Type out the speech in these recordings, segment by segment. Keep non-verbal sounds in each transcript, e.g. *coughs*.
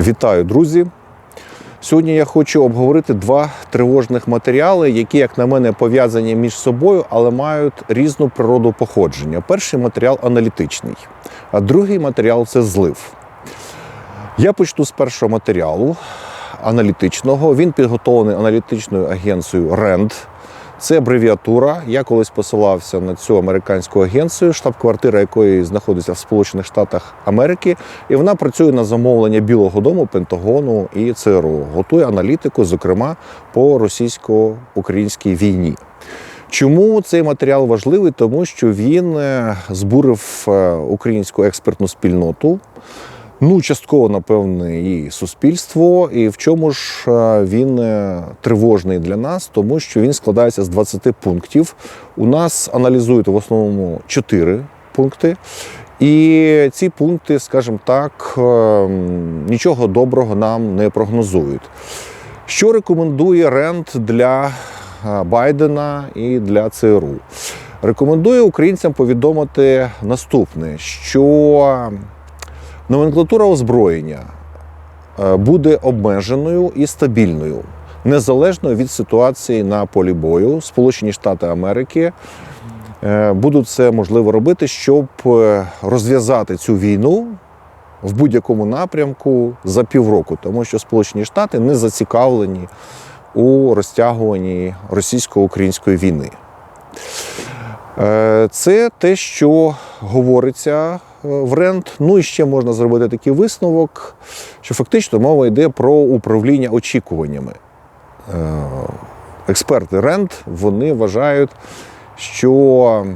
Вітаю, друзі! Сьогодні я хочу обговорити два тривожних матеріали, які, як на мене, пов'язані між собою, але мають різну природу походження. Перший матеріал аналітичний, а другий матеріал це злив. Я почну з першого матеріалу аналітичного. Він підготовлений аналітичною агенцією RAND. Це абревіатура. Я колись посилався на цю американську агенцію, штаб-квартира якої знаходиться в Сполучених Штатах Америки, і вона працює на замовлення Білого Дому, Пентагону і ЦРУ. Готує аналітику, зокрема по російсько-українській війні. Чому цей матеріал важливий? Тому що він е, збурив е, українську експертну спільноту. Ну, частково, напевне, і суспільство. І в чому ж е, він е, тривожний для нас, тому що він складається з 20 пунктів. У нас аналізують в основному 4 пункти. І ці пункти, скажімо так, е, нічого доброго нам не прогнозують. Що рекомендує Ренд для Байдена і для ЦРУ? Рекомендує українцям повідомити наступне, що Номенклатура озброєння е, буде обмеженою і стабільною, незалежно від ситуації на полі бою. Сполучені Штати Америки е, будуть це можливо робити, щоб е, розв'язати цю війну в будь-якому напрямку за півроку, тому що Сполучені Штати не зацікавлені у розтягуванні російсько-української війни. Це те, що говориться в РЕНД. Ну і ще можна зробити такий висновок, що фактично мова йде про управління очікуваннями. Е, Експерти РЕНД вони вважають, що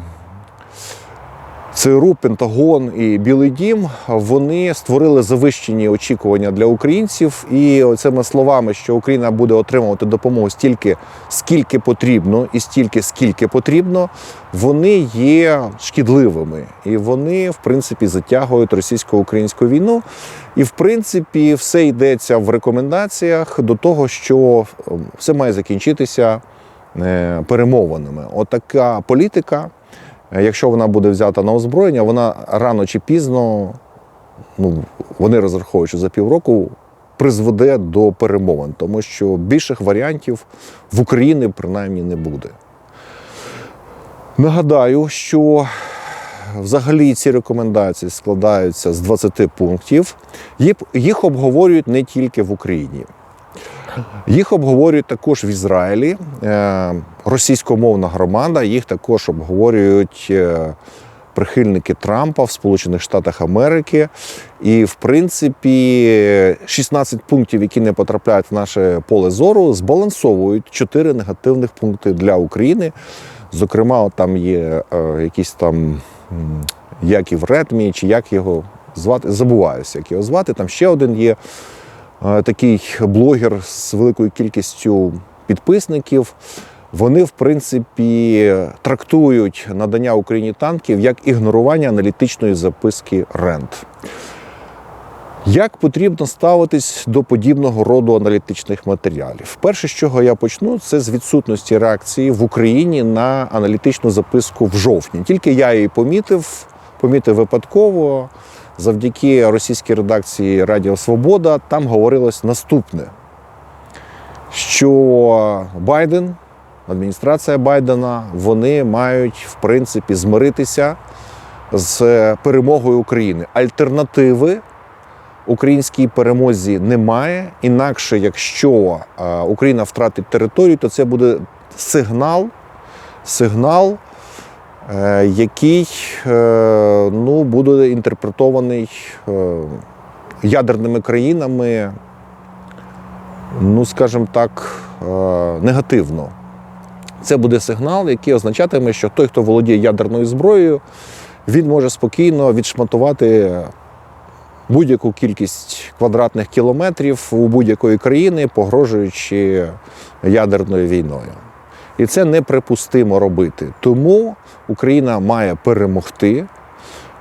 ЦРУ, Пентагон і Білий Дім вони створили завищені очікування для українців. І цими словами, що Україна буде отримувати допомогу стільки, скільки потрібно, і стільки, скільки потрібно, вони є шкідливими. І вони, в принципі, затягують російсько-українську війну. І, в принципі, все йдеться в рекомендаціях до того, що все має закінчитися е, перемовинами. Отака політика. Якщо вона буде взята на озброєння, вона рано чи пізно, ну вони розраховують, що за півроку призведе до перемовин, тому що більших варіантів в Україні принаймні не буде. Нагадаю, що взагалі ці рекомендації складаються з 20 пунктів. Їх- обговорюють не тільки в Україні. Їх обговорюють також в Ізраїлі. Російськомовна громада, їх також обговорюють е, прихильники Трампа в Сполучених Штатах Америки. І, в принципі, 16 пунктів, які не потрапляють в наше поле зору, збалансовують 4 негативних пункти для України. Зокрема, там є е, якісь там м, Яків Редмі, чи як його звати, забуваюся, як його звати. Там ще один є е, такий блогер з великою кількістю підписників. Вони, в принципі, трактують надання Україні танків як ігнорування аналітичної записки РЕНД. Як потрібно ставитись до подібного роду аналітичних матеріалів? Перше, з чого я почну, це з відсутності реакції в Україні на аналітичну записку в жовтні. Тільки я її помітив, помітив випадково. Завдяки російській редакції Радіо Свобода там говорилось наступне: що Байден, адміністрація Байдена, вони мають в принципі змиритися з перемогою України. Альтернативи українській перемозі немає. Інакше, якщо е, Україна втратить територію, то це буде сигнал, сигнал, е, який е, ну, буде інтерпретований ядерними країнами, ну, скажімо так, негативно. Це буде сигнал, який означатиме, що той, хто володіє ядерною зброєю, він може спокійно відшматувати будь-яку кількість квадратних кілометрів у будь-якої країни, погрожуючи ядерною війною. І це неприпустимо робити. Тому Україна має перемогти,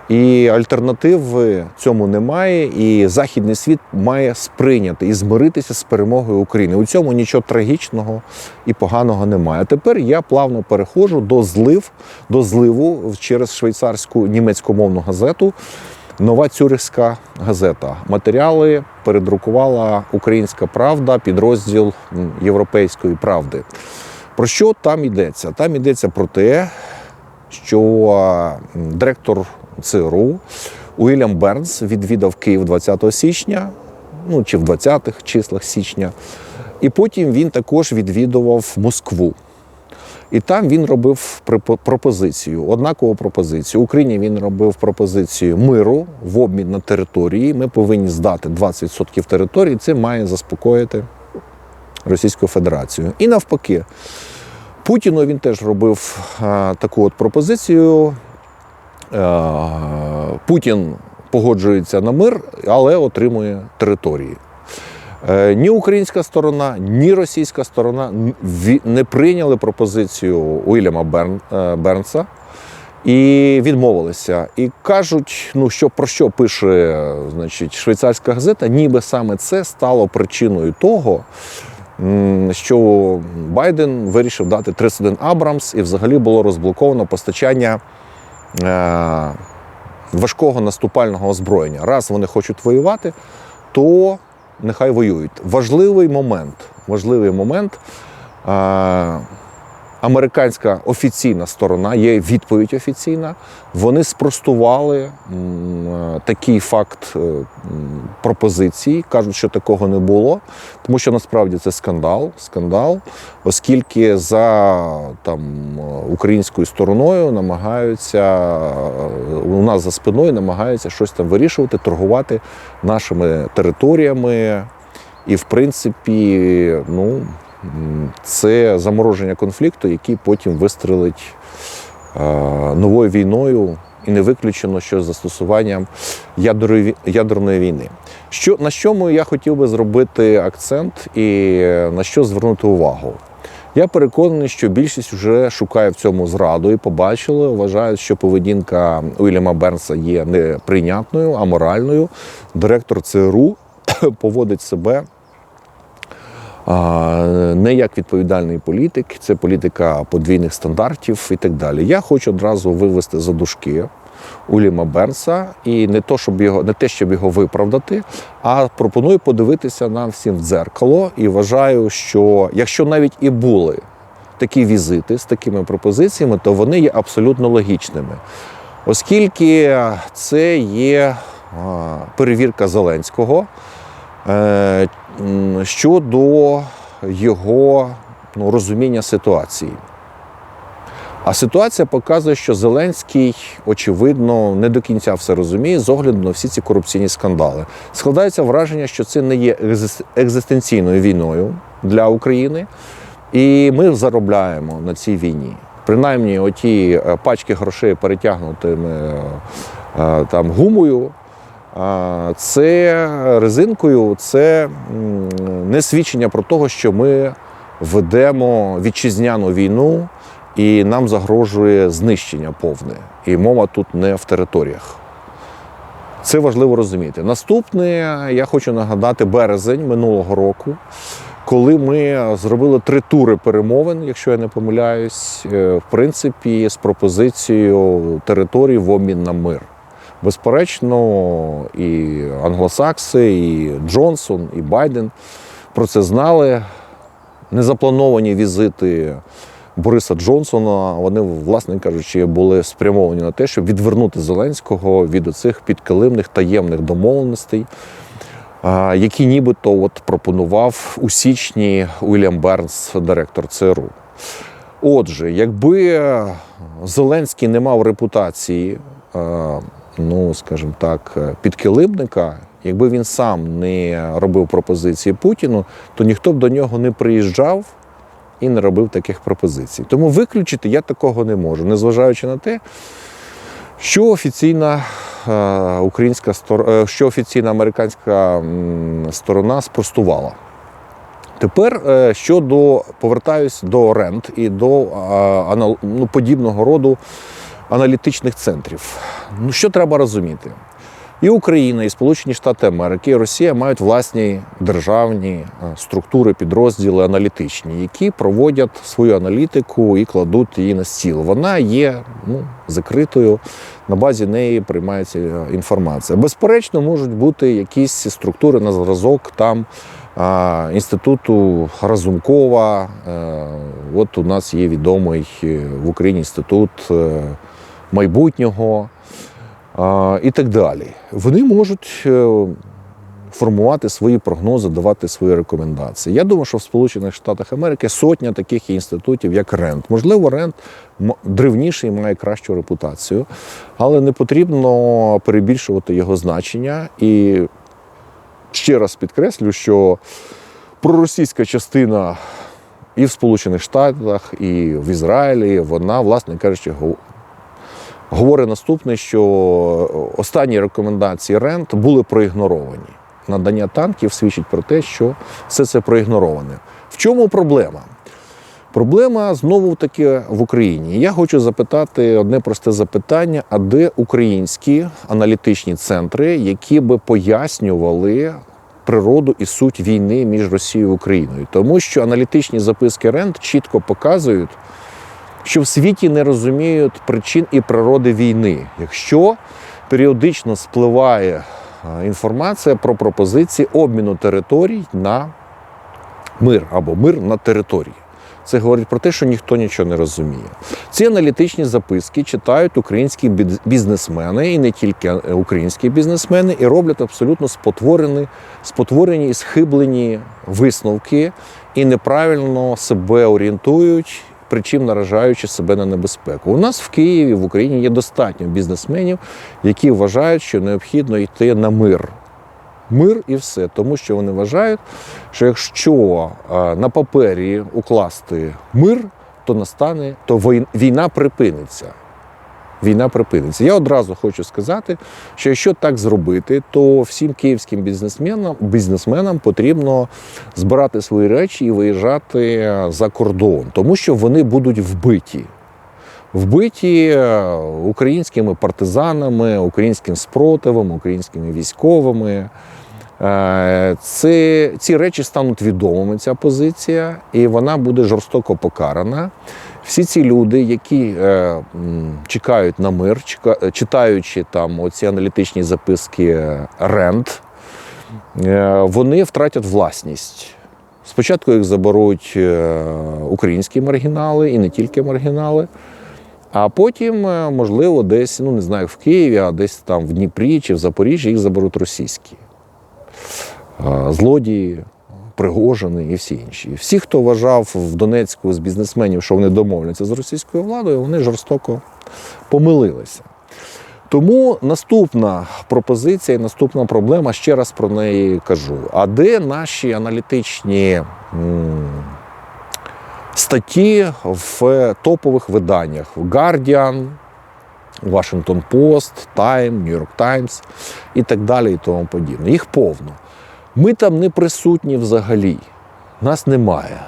і альтернативи цьому немає. І західний світ має сприйняти і змиритися з перемогою України. У цьому нічого трагічного і поганого немає. А тепер я плавно переходжу до злив, до зливу через швейцарську німецькомовну газету. Нова Цюрихська газета. Матеріали передрукувала Українська Правда, підрозділ Європейської правди. Про що там йдеться? Там йдеться про те, що директор ЦРУ Уільям Бернс відвідав Київ 20 січня, ну чи в 20-х числах січня, і потім він також відвідував Москву. І там він робив пропозицію, однакову пропозицію. Україні він робив пропозицію миру в обмін на території. Ми повинні здати 20% території. Це має заспокоїти Російську Федерацію. І навпаки, Путіну він теж робив таку от пропозицію. Е, Путін погоджується на мир, але отримує території. Е, Ні українська сторона, ні російська сторона не прийняли пропозицію Уільяма Берн, е, Бернса і відмовилися. І кажуть, ну що про що пише значить, швейцарська газета, ніби саме це стало причиною того, що Байден вирішив дати 31 Абрамс, і взагалі було розблоковано постачання важкого наступального озброєння. Раз вони хочуть воювати, то нехай воюють. Важливий момент. Важливий момент. Американська офіційна сторона, є відповідь офіційна. Вони спростували е, такий факт е, пропозиції, кажуть, що такого не було, тому що насправді це скандал, скандал, оскільки за там е, українською стороною намагаються у нас за спиною намагаються щось там вирішувати, торгувати нашими територіями. І, в принципі, ну, це замороження конфлікту, який потім вистрелить е, новою війною, і не виключено, що з застосуванням ядерної, війни. Що, на чому я хотів би зробити акцент і на що звернути увагу? Я переконаний, що більшість вже шукає в цьому зраду і побачили, вважають, що поведінка Уільяма Бернса є неприйнятною, аморальною. Директор ЦРУ *coughs* поводить себе не як відповідальний політик, це політика подвійних стандартів і так далі. Я хочу одразу вивести за дужки Уліма Бернса і не то, щоб його не те, щоб його виправдати, а пропоную подивитися нам всім в дзеркало і вважаю, що якщо навіть і були такі візити з такими пропозиціями, то вони є абсолютно логічними. Оскільки це є перевірка Зеленського е, щодо його ну, розуміння ситуації. А ситуація показує, що Зеленський, очевидно, не до кінця все розуміє з огляду на всі ці корупційні скандали. Складається враження, що це не є екзистенційною війною для України, і ми заробляємо на цій війні. Принаймні, оті е, пачки грошей перетягнутими е, е, там гумою. Це резинкою, це не свідчення про те, що ми ведемо вітчизняну війну і нам загрожує знищення повне. І мова тут не в територіях. Це важливо розуміти. Наступне, я хочу нагадати, березень минулого року, коли ми зробили три тури перемовин, якщо я не помиляюсь, е, в принципі, з пропозицією територій в обмін на мир. Безперечно, і англосакси, і Джонсон, і Байден про це знали. Незаплановані візити Бориса Джонсона, вони, власне кажучи, були спрямовані на те, щоб відвернути Зеленського від оцих підкилимних таємних домовленостей, які нібито от пропонував у січні Уільям Бернс, директор ЦРУ. Отже, якби Зеленський не мав репутації, ну скажімо так, е, підкилимника, якби він сам не робив пропозиції Путіну, то ніхто б до нього не приїжджав і не робив таких пропозицій. Тому виключити я такого не можу, незважаючи на те, що офіційна е, українська стор- е, що офіційна американська сторона спростувала. Тепер щодо повертаюсь до рент і до ну, подібного роду аналітичних центрів. Ну що треба розуміти? І Україна, і Сполучені Штати Америки, і Росія мають власні державні е, структури, підрозділи аналітичні, які проводять свою аналітику і кладуть її на стіл. Вона є ну, закритою, на базі неї приймається е, інформація. Безперечно, можуть бути якісь структури на зразок там. Інституту Разумкова, Е, от у нас є відомий в Україні інститут майбутнього і так далі. Вони можуть е, формувати свої прогнози, давати свої рекомендації. Я думаю, що в Сполучених Штатах Америки сотня таких інститутів, як Ренд. Можливо, Ренд древніший має кращу репутацію, але не потрібно перебільшувати його значення. І ще раз підкреслю, що проросійська частина і в Сполучених Штатах, і в Ізраїлі, вона, власне кажучи, говорить наступне, що останні рекомендації РЕНТ були проігноровані. Надання танків свідчить про те, що все це проігнороване. В чому проблема? Проблема знову таки в Україні. Я хочу запитати одне просте запитання: а де українські аналітичні центри, які би пояснювали природу і суть війни між Росією і Україною? Тому що аналітичні записки РЕНД чітко показують, що в світі не розуміють причин і природи війни, якщо періодично спливає інформація про пропозиції обміну територій на мир або мир на території. Це говорить про те, що ніхто нічого не розуміє. Ці аналітичні записки читають українські бізнесмени і не тільки е, українські бізнесмени, і роблять абсолютно спотворені, спотворені і схиблені висновки, і неправильно себе орієнтують, причим наражаючи себе на небезпеку. У нас в Києві, в Україні є достатньо бізнесменів, які вважають, що необхідно йти на мир мир і все. Тому що вони вважають, що якщо на папері укласти мир, то настане, то війна припиниться. Війна припиниться. Я одразу хочу сказати, що якщо так зробити, то всім київським бізнесменам, бізнесменам потрібно збирати свої речі і виїжджати за кордон, тому що вони будуть вбиті. Вбиті е, українськими партизанами, українським спротивом, українськими військовими. Е, Це, ці речі стануть відомими, ця позиція, і вона буде жорстоко покарана. Всі ці люди, які е, чекають на мир, чека- читаючи там оці аналітичні записки РЕНД, е, вони втратять власність. Спочатку їх заберуть е, українські маргінали і не тільки маргінали. А потім, е, можливо, десь, ну не знаю, в Києві, а десь там в Дніпрі чи в Запоріжжі їх заберуть російські. Е, Злодії, Пригожини і всі інші. Всі, хто вважав в Донецьку з бізнесменів, що вони домовляться з російською владою, вони жорстоко помилилися. Тому наступна пропозиція наступна проблема, ще раз про неї кажу. А де наші аналітичні статті в топових виданнях Guardian, Washington Post, Time, New York Times і так далі, і тому подібне. Їх повно. Ми там не присутні взагалі. Нас немає.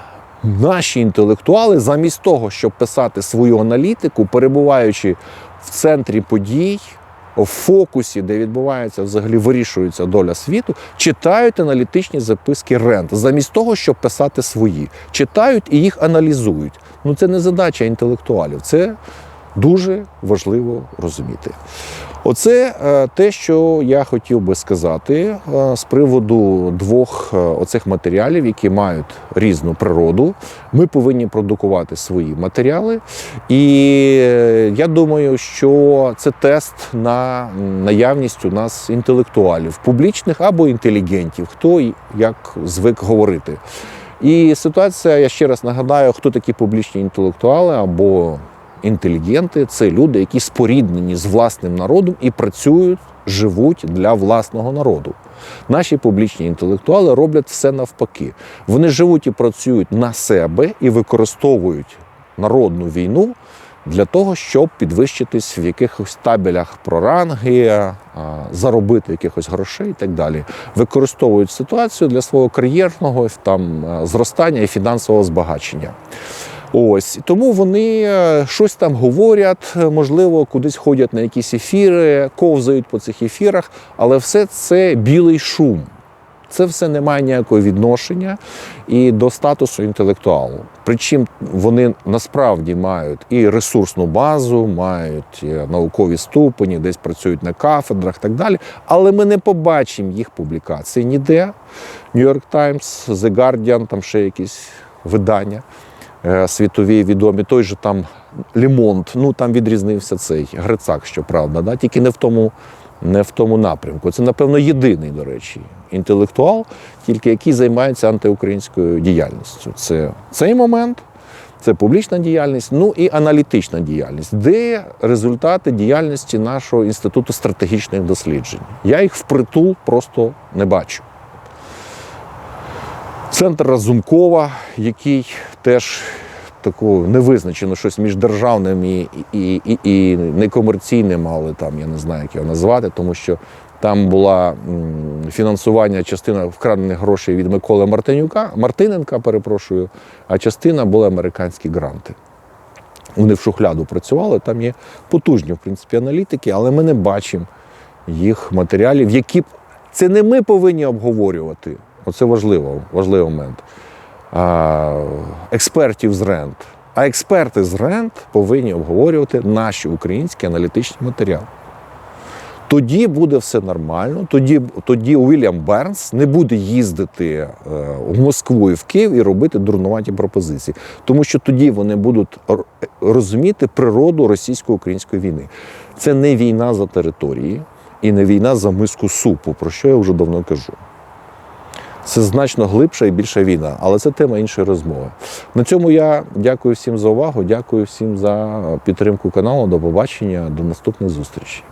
Наші інтелектуали, замість того, щоб писати свою аналітику, перебуваючи в центрі подій, в фокусі, де відбувається взагалі вирішується доля світу, читають аналітичні записки Рент, замість того, щоб писати свої. Читають і їх аналізують. Ну це не задача інтелектуалів, це дуже важливо розуміти. Оце е, те, що я хотів би сказати е, з приводу двох е, оцих матеріалів, які мають різну природу. Ми повинні продукувати свої матеріали. І я думаю, що це тест на наявність у нас інтелектуалів, публічних або інтелігентів, хто як звик говорити. І ситуація, я ще раз нагадаю, хто такі публічні інтелектуали або інтелігенти це люди, які споріднені з власним народом і працюють, живуть для власного народу. Наші публічні інтелектуали роблять все навпаки. Вони живуть і працюють на себе і використовують народну війну для того, щоб підвищитись в якихось табелях про ранги, заробити якихось грошей і так далі. Використовують ситуацію для свого кар'єрного там, зростання і фінансового збагачення. Ось тому вони е, щось там говорять, е, можливо, кудись ходять на якісь ефіри, ковзають по цих ефірах, але все це білий шум. Це все не має ніякого відношення і до статусу інтелектуалу. Причому вони насправді мають і ресурсну базу, мають е, наукові ступені, десь працюють на кафедрах і так далі. Але ми не побачимо їх публікацій ніде. York Times, The Guardian, там ще якісь видання світові відомі. Той же там Лімонт, ну там відрізнився цей Грицак, щоправда, да? тільки не в тому не в тому напрямку. Це, напевно, єдиний, до речі, інтелектуал, тільки який займається антиукраїнською діяльністю. Це цей момент, це публічна діяльність, ну і аналітична діяльність, де результати діяльності нашого інституту стратегічних досліджень. Я їх впритул просто не бачу. Центр Разумкова, який теж таку невизначено щось між державним і, і, і, і некомерційним, але там я не знаю, як його назвати, тому що там була фінансування частина вкрадених грошей від Миколи Мартинюка, Мартиненка, перепрошую, а частина були американські гранти. Вони в шухляду працювали, там є потужні, в принципі, аналітики, але ми не бачимо їх матеріалів, які б це не ми повинні обговорювати. Оце важливо, важливий момент. Експертів з РЕНТ. А експерти з РЕНТ повинні обговорювати наші українські аналітичні матеріали. Тоді буде все нормально. Тоді, тоді Уільям Бернс не буде їздити е, в Москву і в Київ і робити дурнуваті пропозиції. Тому що тоді вони будуть розуміти природу російсько-української війни. Це не війна за території і не війна за миску супу, про що я вже давно кажу. Це значно глибша і більша війна, але це тема іншої розмови. На цьому я дякую всім за увагу, дякую всім за підтримку каналу. До побачення, до наступних зустрічей.